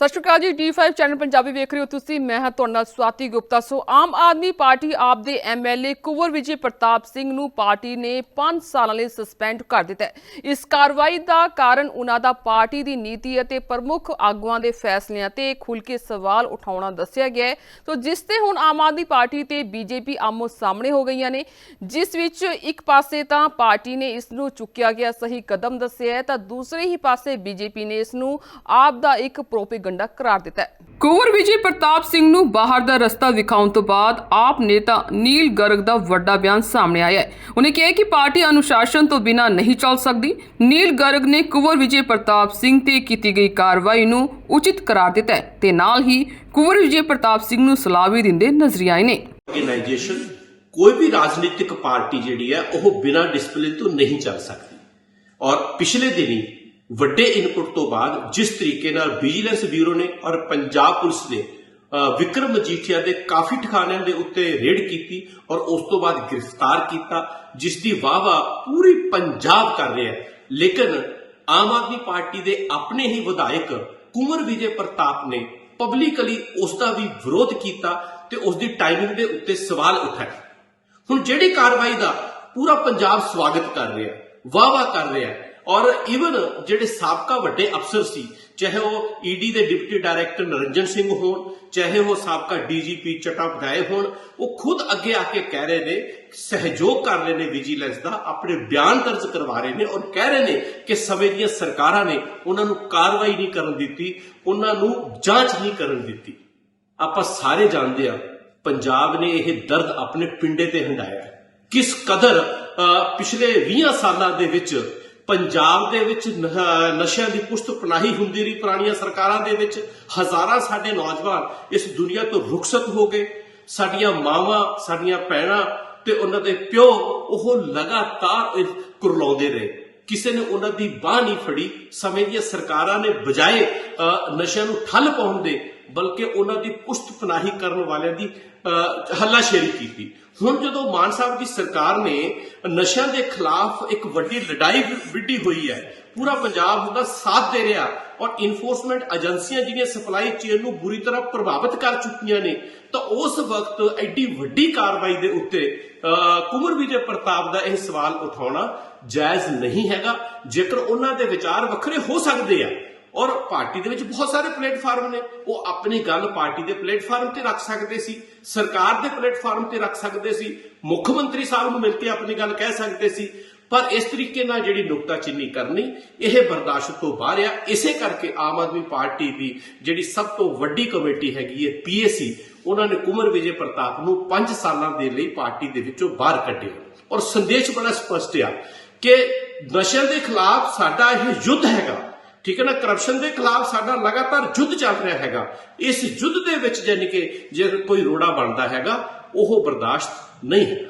ਸਤਿ ਸ਼੍ਰੀ ਅਕਾਲ ਜੀ D5 channel Punjabi ਵੇਖ ਰਹੇ ਹੋ ਤੁਸੀਂ, ਮੈਂ ਹਾਂ ਤੁਹਾਡੇ ਨਾਲ ਸਵਾਤੀ ਗੁਪਤਾ। ਸੋ ਆਮ ਆਦਮੀ ਪਾਰਟੀ ਆਪ ਦੇ ਐਮਐਲਏ ਕੁਵਰ ਵਿਜੇ ਪ੍ਰਤਾਪ ਸਿੰਘ ਨੂੰ ਪਾਰਟੀ ਨੇ 5 ਸਾਲਾਂ ਲਈ ਸਸਪੈਂਡ ਕਰ ਦਿੱਤਾ ਇਸ ਕਾਰਵਾਈ ਦਾ ਕਾਰਨ ਉਹਨਾਂ ਦਾ ਪਾਰਟੀ ਦੀ ਨੀਤੀ ਅਤੇ ਪ੍ਰਮੁੱਖ ਆਗੂਆਂ ਦੇ ਫੈਸਲਿਆਂ ਤੇ ਖੁੱਲ੍ਹ ਕੇ ਸਵਾਲ ਉਠਾਉਣਾ ਦੱਸਿਆ ਗਿਆ ਹੈ। ਸੋ ਜਿਸ ਤੇ ਹੁਣ ਆਮ ਆਦਮੀ ਪਾਰਟੀ ਤੇ ਬੀਜੇਪੀ ਆਮੋ ਸਾਹਮਣੇ ਹੋ ਗਈਆਂ ਨੇ, ਜਿਸ ਵਿੱਚ ਇੱਕ ਪਾਸੇ ਤਾਂ ਪਾਰਟੀ ਨੇ ਇਸ ਨੂੰ ਚੁੱਕਿਆ ਗਿਆ ਸਹੀ ਕਦਮ ਦੱਸਿਆ ਹੈ, ਤਾਂ ਦੂਸਰੇ ਹੀ ਪਾਸੇ ਬੀਜੇਪੀ ਨੇ ਇਸ ਨੂੰ ਆਪ ਦਾ ਇੱਕ ਪ੍ਰੋਪੇਗੰਡਾ ਕਰਾਰ ਦਿੱਤਾ ਹੈ। ਕੁੰਵਰ ਵਿਜੇ ਪ੍ਰਤਾਪ ਸਿੰਘ ਨੂੰ ਬਾਹਰ ਦਾ ਰਸਤਾ ਵਿਖਾਉਣ ਤੋਂ ਬਾਅਦ ਆਪ ਨੇਤਾ ਨੀਲ ਗਰਗ ਦਾ ਵੱਡਾ ਬਿਆਨ ਸਾਹਮਣੇ ਆਇਆ ਹੈ। ਉਹਨੇ ਕਿਹਾ ਕਿ ਪਾਰਟੀ ਅਨੁਸ਼ਾਸਨ ਤੋਂ ਬਿਨਾਂ ਨਹੀਂ ਚੱਲ ਸਕਦੀ। ਨੀਲ ਗਰਗ ਨੇ ਕੁੰਵਰ ਵਿਜੇ ਪ੍ਰਤਾਪ ਸਿੰਘ ਤੇ ਕੀਤੀ ਗਈ ਕਾਰਵਾਈ ਨੂੰ ਉਚਿਤ ਕਰਾਰ ਦਿੱਤਾ ਹੈ ਤੇ ਨਾਲ ਹੀ ਕੁੰਵਰ ਵਿਜੇ ਪ੍ਰਤਾਪ ਸਿੰਘ ਨੂੰ ਸਲਾਹ ਵੀ ਦਿੰਦੇ ਨਜ਼ਰ ਆਏ ਨੇ। ਆਰਗੇਨਾਈਜੇਸ਼ਨ ਕੋਈ ਵੀ ਰਾਜਨੀਤਿਕ ਪਾਰਟੀ ਜਿਹੜੀ ਹੈ ਉਹ ਬਿਨਾਂ ਡਿਸਪਲਿਨ ਤੋਂ ਨਹੀਂ ਚੱਲ ਸਕਦੀ। ਔਰ ਪਿਛਲੇ ਦਿਨੀ ਵੱਡੇ ਇਨਪੁਟ ਤੋਂ ਬਾਅਦ ਜਿਸ ਤਰੀਕੇ ਨਾਲ ਵਿਜੀਲੈਂਸ ਬਿਊਰੋ ਨੇ ਔਰ ਪੰਜਾਬ ਪੁਲਿਸ ਨੇ ਵਿਕਰਮ ਮਜੀਠੀਆ ਦੇ ਕਾਫੀ ਠਿਕਾਣਿਆਂ ਦੇ ਉੱਤੇ ਰੇਡ ਕੀਤੀ ਔਰ ਉਸ ਤੋਂ ਬਾਅਦ ਗ੍ਰਿਫਤਾਰ ਕੀਤਾ, ਜਿਸ ਦੀ ਵਾਹਵਾ ਪੂਰੀ ਪੰਜਾਬ ਕਰ ਰਿਹਾ ਹੈ। ਲੇਕਿਨ ਆਮ ਆਦਮੀ ਪਾਰਟੀ ਦੇ ਆਪਣੇ ਹੀ ਵਿਧਾਇਕ ਕੁੰਵਰ ਵਿਜੇ ਪ੍ਰਤਾਪ ਨੇ ਪਬਲਿਕਲੀ ਉਸ ਦਾ ਵੀ ਵਿਰੋਧ ਕੀਤਾ ਤੇ ਉਸ ਦੀ ਟਾਈਮਿੰਗ ਦੇ ਉੱਤੇ ਸਵਾਲ ਉਠਾਇਆ ਹੁਣ ਜਿਹੜੀ ਕਾਰਵਾਈ ਦਾ ਪੂਰਾ ਪੰਜਾਬ ਸਵਾਗਤ ਕਰ ਰਿਹਾ ਵਾਹ ਵਾਹ ਕਰ ਰਿਹਾ ਔਰ ਇਵਨ ਜਿਹੜੇ ਸਾਬਕਾ ਵੱਡੇ ਅਫਸਰ ਸੀ ਚਾਹੇ ਉਹ ਈਡੀ ਦੇ ਡਿਪਟੀ ਡਾਇਰੈਕਟਰ ਨਰਿੰਜਨ ਸਿੰਘ ਹੋਣ ਚਾਹੇ ਉਹ ਸਾਬਕਾ ਡੀਜੀਪੀ ਚਟਾਪਦਾਏ ਹੋਣ ਉਹ ਖੁਦ ਅੱਗੇ ਆ ਕੇ ਕਹਿ ਰਹੇ ਨੇ ਸਹਿਯੋਗ ਕਰ ਰਹੇ ਨੇ ਵਿਜੀਲੈਂਸ ਦਾ ਆਪਣੇ ਬਿਆਨ ਦਰਜ ਕਰਵਾ ਰਹੇ ਨੇ ਔਰ ਕਹਿ ਰਹੇ ਨੇ ਕਿ ਸਮੇਂ ਦੀਆਂ ਸਰਕਾਰਾਂ ਨੇ ਉਹਨਾਂ ਨੂੰ ਕਾਰਵਾਈ ਨਹੀਂ ਕਰਨ ਦਿੱਤੀ ਉਹਨਾਂ ਨੂੰ ਜਾਂਚ ਨਹੀਂ ਕਰਨ ਦਿੱਤੀ। ਆਪਾਂ ਸਾਰੇ ਜਾਣਦੇ ਆ ਪੰਜਾਬ ਨੇ ਇਹ ਦਰਦ ਆਪਣੇ ਪਿੰਡੇ ਤੇ ਹੰਡਾਇਆ। ਕਿਸ ਕਦਰ ਅਹ, ਪਿਛਲੇ 20 ਸਾਲਾਂ ਦੇ ਵਿੱਚ ਪੰਜਾਬ ਦੇ ਵਿੱਚ ਨਸ਼ਿਆਂ ਦੀ ਪੁਸ਼ਤ ਪਨਾਹੀ ਹੁੰਦੀ ਰਹੀ ਪੁਰਾਣੀਆਂ ਸਰਕਾਰਾਂ ਦੇ ਵਿੱਚ। ਹਜ਼ਾਰਾਂ ਸਾਡੇ ਨੌਜਵਾਨ ਇਸ ਦੁਨੀਆ ਤੋਂ ਰੁਖਸਤ ਹੋ ਗਏ। ਸਾਡੀਆਂ ਮਾਵਾਂ, ਸਾਡੀਆਂ ਭੈਣਾਂ ਤੇ ਉਹਨਾਂ ਦੇ ਪਿਓ ਉਹ ਲਗਾਤਾਰ ਕੁਰਲਾਉਂਦੇ ਰਹੇ। ਕਿਸੇ ਨੇ ਉਹਨਾਂ ਦੀ ਬਾਹ ਨਹੀਂ ਫੜੀ ਸਮੇਂ ਦੀਆਂ ਸਰਕਾਰਾਂ ਨੇ ਬਜਾਏ ਅਹ, ਨਸ਼ਿਆਂ ਨੂੰ ਠੱਲ ਪਾਉਣ ਦੇ ਬਲਕਿ ਉਹਨਾਂ ਦੀ ਪੁਸ਼ਤ ਪਨਾਹੀ ਕਰਨ ਵਾਲਿਆਂ ਦੀ ਅਹ, ਹੱਲਾਸ਼ੇਰੀ ਕੀਤੀ। ਹੁਣ ਜਦੋਂ ਮਾਨ ਸਾਹਿਬ ਦੀ ਸਰਕਾਰ ਨੇ ਨਸ਼ਿਆਂ ਦੇ ਖਿਲਾਫ ਇੱਕ ਵੱਡੀ ਲੜਾਈ ਵਿੱਢੀ ਹੋਈ ਹੈ ਪੂਰਾ ਪੰਜਾਬ ਉਹਦਾ ਸਾਥ ਦੇ ਰਿਹਾ ਔਰ ਇਨਫੋਰਸਮੈਂਟ ਏਜੰਸੀਆਂ ਜਿਹੜੀਆਂ ਸਪਲਾਈ ਚੇਨ ਨੂੰ ਬੁਰੀ ਤਰ੍ਹਾਂ ਪ੍ਰਭਾਵਿਤ ਕਰ ਚੁੱਕੀਆਂ ਨੇ ਤਾਂ ਉਸ ਵਕਤ ਐਡੀ ਵੱਡੀ ਕਾਰਵਾਈ ਦੇ ਉੱਤੇ ਅਹ, ਵਿਜੇ ਪ੍ਰਤਾਪ ਦਾ ਇਹ ਸਵਾਲ ਉਠਾਉਣਾ ਜਾਇਜ਼ ਨਹੀਂ ਹੈਗਾ। ਜੇਕਰ ਉਹਨਾਂ ਦੇ ਵਿਚਾਰ ਵੱਖਰੇ ਹੋ ਸਕਦੇ ਆ ਔਰ ਪਾਰਟੀ ਦੇ ਵਿੱਚ ਬਹੁਤ ਸਾਰੇ ਪਲੇਟਫਾਰਮ ਨੇ ਉਹ ਆਪਣੀ ਗੱਲ ਪਾਰਟੀ ਦੇ ਪਲੇਟਫਾਰਮ ਤੇ ਰੱਖ ਸਕਦੇ ਸੀ ਸਰਕਾਰ ਦੇ ਪਲੇਟਫਾਰਮ ਤੇ ਰੱਖ ਸਕਦੇ ਸੀ ਮੁੱਖ ਮੰਤਰੀ ਸਾਹਿਬ ਨੂੰ ਮਿਲ ਕੇ ਆਪਣੀ ਗੱਲ ਕਹਿ ਸਕਦੇ ਸੀ। ਪਰ ਇਸ ਤਰੀਕੇ ਨਾਲ ਜਿਹੜੀ ਨੁਕਤਾਚੀਨੀ ਕਰਨੀ, ਇਹ ਬਰਦਾਸ਼ਤ ਤੋਂ ਬਾਹਰ ਆ। ਇਸੇ ਕਰਕੇ ਆਮ ਆਦਮੀ ਪਾਰਟੀ ਦੀ ਜਿਹੜੀ ਸਭ ਤੋਂ ਵੱਡੀ ਕਮੇਟੀ ਹੈਗੀ ਹੈ ਪੀਏਸੀ ਉਹਨਾਂ ਨੇ ਕੁਮਰ ਵਿਜੇ ਪ੍ਰਤਾਪ ਨੂੰ 5 ਸਾਲਾਂ ਦੇ ਲਈ ਪਾਰਟੀ ਦੇ ਵਿੱਚੋਂ ਬਾਹਰ ਕੱਢਿਆ। ਔਰ ਸੰਦੇਸ਼ ਬੜਾ ਸਪਸ਼ਟ ਆ ਕਿ ਨਸ਼ਿਆਂ ਦੇ ਖਿਲਾਫ ਸਾਡਾ ਇਹ ਯੁੱਧ ਹੈਗਾ। ਠੀਕ ਹੈ ਨਾ? ਕਰਪਸ਼ਨ ਦੇ ਖਿਲਾਫ ਸਾਡਾ ਲਗਾਤਾਰ ਯੁੱਧ ਚੱਲ ਰਿਹਾ ਹੈਗਾ। ਇਸ ਯੁੱਧ ਦੇ ਵਿੱਚ ਜਾਨੀ ਕਿ ਜੇ ਕੋਈ ਰੋੜਾ ਬਣਦਾ ਹੈਗਾ, ਉਹ ਬਰਦਾਸ਼ਤ ਨਹੀਂ ਹੈ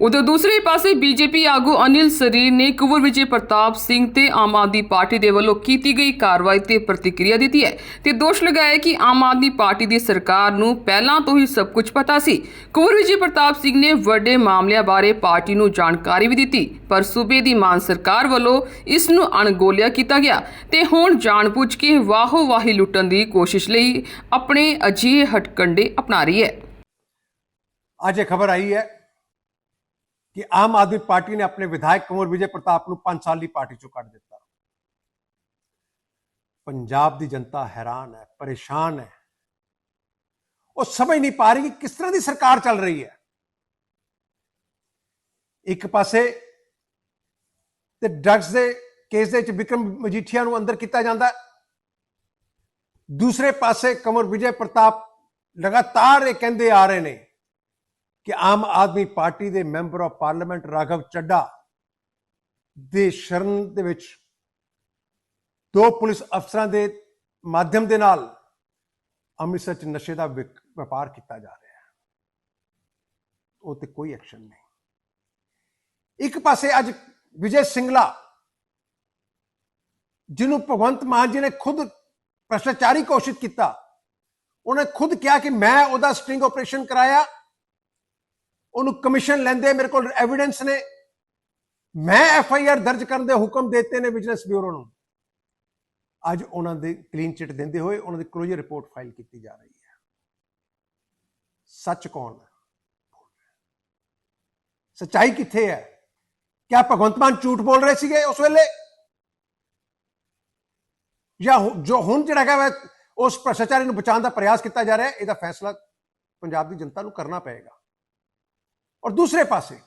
ਉਧਰ ਦੂਸਰੇ ਪਾਸੇ ਬੀਜੇਪੀ ਆਗੂ ਅਨਿਲ ਸਰੀਰ ਨੇ ਕੁਵਰ ਵਿਜੇ ਪ੍ਰਤਾਪ ਸਿੰਘ ਤੇ ਆਮ ਆਦਮੀ ਪਾਰਟੀ ਦੇ ਵੱਲੋਂ ਕੀਤੀ ਗਈ ਕਾਰਵਾਈ ਤੇ ਪ੍ਰਤੀਕਿਰਿਆ ਦਿੱਤੀ ਹੈ ਤੇ ਦੋਸ਼ ਲਗਾਇਆ ਕਿ ਆਮ ਆਦਮੀ ਪਾਰਟੀ ਦੀ ਸਰਕਾਰ ਨੂੰ ਪਹਿਲਾਂ ਤੋਂ ਹੀ ਸਭ ਕੁਝ ਪਤਾ ਸੀ। ਕੁੰਵਰ ਵਿਜੇ ਪ੍ਰਤਾਪ ਸਿੰਘ ਨੇ ਵੱਡੇ ਮਾਮਲਿਆਂ ਬਾਰੇ ਪਾਰਟੀ ਨੂੰ ਜਾਣਕਾਰੀ ਵੀ ਦਿੱਤੀ, ਪਰ ਸੂਬੇ ਦੀ ਮਾਨ ਸਰਕਾਰ ਵੱਲੋਂ ਇਸ ਨੂੰ ਅਣਗੋਲਿਆ ਕੀਤਾ ਗਿਆ ਤੇ ਹੁਣ ਜਾਣਬੁੱਝ ਕੇ ਵਾਹੋ ਵਾਹੀ ਲੁੱਟਣ ਦੀ ਕੋਸ਼ਿਸ਼ ਲਈ ਆਪਣੇ ਅਜਿਹੇ ਹਟਕੰਡੇ ਅਪਣਾ ਰਹੀ ਹੈ। ਅੱਜ ਇਹ ਖਬਰ ਆਈ ਹੈ ਕਿ ਆਮ ਆਦਮੀ ਪਾਰਟੀ ਨੇ ਆਪਣੇ ਵਿਧਾਇਕ ਕੁੰਵਰ ਵਿਜੇ ਪ੍ਰਤਾਪ ਨੂੰ 5 ਸਾਲ ਲਈ ਪਾਰਟੀ ਚੋਂ ਕੱਢ ਦਿੱਤਾ। ਪੰਜਾਬ ਦੀ ਜਨਤਾ ਹੈਰਾਨ ਹੈ, ਪਰੇਸ਼ਾਨ ਹੈ। ਉਹ ਸਮਝ ਨਹੀਂ ਪਾ ਰਹੀ ਕਿ ਕਿਸ ਤਰ੍ਹਾਂ ਦੀ ਸਰਕਾਰ ਚੱਲ ਰਹੀ ਹੈ। ਇੱਕ ਪਾਸੇ ਤੇ ਡਰੱਗਸ ਦੇ ਕੇਸ ਦੇ ਵਿੱਚ ਵਿਕਰਮ ਮਜੀਠੀਆ ਨੂੰ ਅੰਦਰ ਕੀਤਾ ਜਾਂਦਾ ਦੂਸਰੇ ਪਾਸੇ ਕਮਰ ਵਿਜੇ ਪ੍ਰਤਾਪ ਲਗਾਤਾਰ ਇਹ ਕਹਿੰਦੇ ਆ ਰਹੇ ਨੇ ਕਿ ਆਮ ਆਦਮੀ ਪਾਰਟੀ ਦੇ member of parliament Raghav Chadha ਦੇ ਸ਼ਰਨ ਦੇ ਵਿੱਚ ਦੋ ਪੁਲਿਸ ਅਫਸਰਾਂ ਦੇ ਮਾਧਿਅਮ ਦੇ ਨਾਲ ਅੰਮ੍ਰਿਤਸਰ ਚ ਨਸ਼ੇ ਦਾ ਵਿਕ- ਵਪਾਰ ਕੀਤਾ ਜਾ ਰਿਹਾ ਹੈ। ਉਹ ਤੇ ਕੋਈ ਐਕਸ਼ਨ ਨਹੀਂ। ਇੱਕ ਪਾਸੇ ਅੱਜ ਵਿਜੇ ਸਿੰਗਲਾ, ਜਿਹਨੂੰ ਭਗਵੰਤ ਮਾਨ ਜੀ ਨੇ ਖੁਦ ਭ੍ਰਸ਼ਟਾਚਾਰੀ ਘੋਸ਼ਿਤ ਕੀਤਾ, ਉਹਨੇ ਖੁਦ ਕਿਹਾ ਕਿ ਮੈਂ ਉਹਦਾ ਸਟ੍ਰਿੰਗ ਆਪਰੇਸ਼ਨ ਕਰਾਇਆ ਉਹਨੂੰ ਕਮਿਸ਼ਨ ਲੈਂਦੇ ਮੇਰੇ ਕੋਲ ਐਵੀਡੈਂਸ ਨੇ। ਮੈਂ ਐਫ ਆਈ ਆਰ ਦਰਜ ਕਰਨ ਦੇ ਹੁਕਮ ਦਿੱਤੇ ਨੇ ਵਿਜੀਲੈਂਸ ਬਿਊਰੋ ਨੂੰ। ਅੱਜ ਉਹਨਾਂ ਦੇ ਕਲੀਨ ਚਿੱਟ ਦਿੰਦੇ ਹੋਏ ਉਹਨਾਂ ਦੀ ਕਲੋਜ਼ਰ ਰਿਪੋਰਟ ਫਾਈਲ ਕੀਤੀ ਜਾ ਰਹੀ ਹੈ। ਸੱਚ ਕੌਣ ਹੈ? ਸੱਚਾਈ ਕਿੱਥੇ ਹੈ? ਕਿਆ ਭਗਵੰਤ ਮਾਨ ਝੂਠ ਬੋਲ ਰਹੇ ਸੀਗੇ ਉਸ ਵੇਲੇ? ਜਾਂ ਜੋ ਹੁਣ ਜਿਹੜਾ ਹੈਗਾ ਵਾ, ਉਸ ਭ੍ਰਸ਼ਟਾਚਾਰੀ ਨੂੰ ਬਚਾਉਣ ਦਾ ਪ੍ਰਯਾਸ ਕੀਤਾ ਜਾ ਰਿਹਾ ਹੈ ਇਹਦਾ ਫੈਸਲਾ ਪੰਜਾਬ ਦੀ ਜਨਤਾ ਨੂੰ ਕਰਨਾ ਪਏਗਾ। ਔਰ ਦੂਸਰੇ ਪਾਸੇ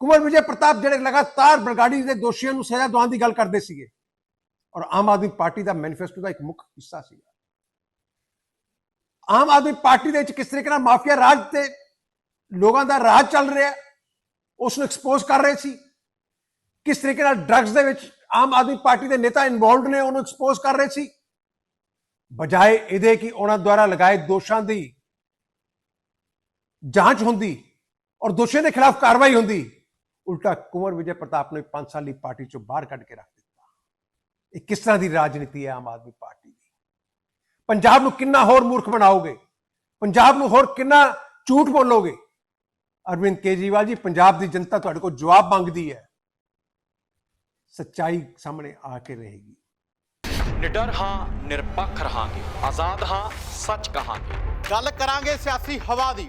ਕੁਮਾਰ ਵਿਜੇ ਪ੍ਰਤਾਪ ਜਿਹੜੇ ਲਗਾਤਾਰ ਬਰਗਾੜੀ ਦੇ ਦੋਸ਼ੀਆਂ ਨੂੰ ਸਜ਼ਾ ਦਿਵਾਉਣ ਦੀ ਗੱਲ ਕਰਦੇ ਸੀਗੇ ਔਰ ਆਮ ਆਦਮੀ ਪਾਰਟੀ ਦਾ ਮੈਨੀਫੈਸਟੋ ਦਾ ਇੱਕ ਮੁੱਖ ਹਿੱਸਾ ਸੀਗਾ ਆਮ ਆਦਮੀ ਪਾਰਟੀ ਦੇ ਵਿੱਚ ਕਿਸ ਤਰੀਕੇ ਨਾਲ ਮਾਫੀਆ ਰਾਜ ਤੇ ਲੋਕਾਂ ਦਾ ਰਾਜ ਚੱਲ ਰਿਹਾ ਹੈ, ਉਸ ਨੂੰ ਐਕਸਪੋਜ਼ ਕਰ ਰਹੇ ਸੀ ਕਿਸ ਤਰੀਕੇ ਨਾਲ ਡਰੱਗਸ ਦੇ ਵਿੱਚ ਆਮ ਆਦਮੀ ਪਾਰਟੀ ਦੇ ਨੇਤਾ ਇਨਵੋਲਡ ਨੇ ਉਹਨੂੰ ਐਕਸਪੋਜ਼ ਕਰ ਰਹੇ ਸੀ ਬਜਾਏ ਇਹਦੇ ਕਿ ਉਹਨਾਂ ਦੁਆਰਾ ਲਗਾਏ ਦੋਸ਼ਾਂ ਦੀ ਜਾਂਚ ਹੁੰਦੀ ਔਰ ਦੋਸ਼ੀਆਂ ਦੇ ਖਿਲਾਫ ਕਾਰਵਾਈ ਹੁੰਦੀ ਉਲਟਾ ਕੁੰਵਰ ਵਿਜੇ ਪ੍ਰਤਾਪ ਨੂੰ 5 ਸਾਲੀ ਪਾਰਟੀ ਚੋਂ ਬਾਹਰ ਕੱਢ ਕੇ ਰੱਖ ਦਿੱਤਾ ਇਹ ਕਿਸ ਤਰ੍ਹਾਂ ਦੀ ਰਾਜਨੀਤੀ ਹੈ ਆਮ ਆਦਮੀ ਪਾਰਟੀ ਦੀ ਪੰਜਾਬ ਨੂੰ ਕਿੰਨਾ ਹੋਰ ਮੂਰਖ ਬਣਾਓਗੇ ਪੰਜਾਬ ਨੂੰ ਹੋਰ ਕਿੰਨਾ ਝੂਠ ਬੋਲੋਗੇ ਅਰਵਿੰਦ ਕੇਜਰੀਵਾਲ ਜੀ ਪੰਜਾਬ ਦੀ ਜਨਤਾ ਤੁਹਾਡੇ ਕੋਲ ਜਵਾਬ ਮੰਗਦੀ ਹੈ ਸੱਚਾਈ ਸਾਹਮਣੇ ਆ ਕੇ ਰਹੇਗੀ ਨਿਡਰ ਹਾਂ ਨਿਰਪੱਖ ਰਹਾਂਗੇ ਆਜ਼ਾਦ ਹਾਂ ਸੱਚ ਕਹਾਂਗੇ ਗੱਲ ਕਰਾਂਗੇ ਸਿਆਸੀ ਹਵਾ ਦੀ